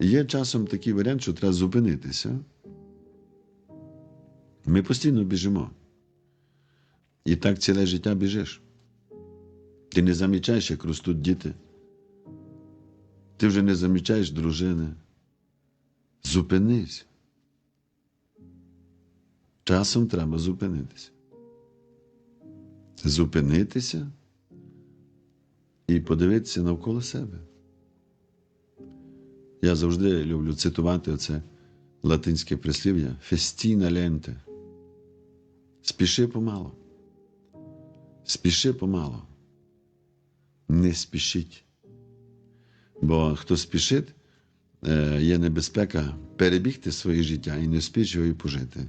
Є часом такий варіант, що треба зупинитися. Ми постійно біжимо. І так ціле життя біжиш. Ти не замічаєш, як ростуть діти. Ти вже не замічаєш дружини. Зупинись. Часом треба зупинитися. Зупинитися і подивитися навколо себе. Я завжди люблю цитувати оце латинське прислів'я фестіна ленте. Спіши помало. Спіши помало. Не спішіть. Бо хто спішить, е, є небезпека перебігти своє життя і не вспіть його і пожити.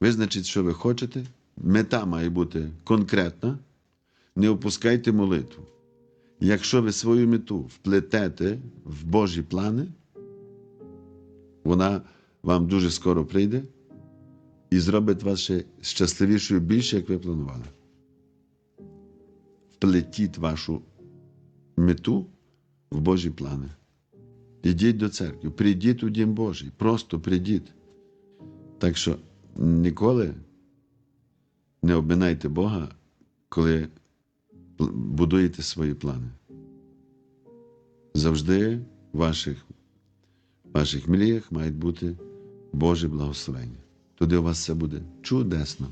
Визначіть, що ви хочете. Мета має бути конкретна. Не опускайте молитву. Якщо ви свою мету вплетете в Божі плани, вона вам дуже скоро прийде і зробить вас ще щасливішою більше, як ви планували. Вплетіть вашу мету в Божі плани. Ідіть до церкви, прийдіть у Дім Божий, просто прийдіть. Так що ніколи не обминайте Бога, коли будуєте свої плани. Завжди в ваших, ваших мріях мають бути Боже благословення. Тоді у вас все буде чудесно.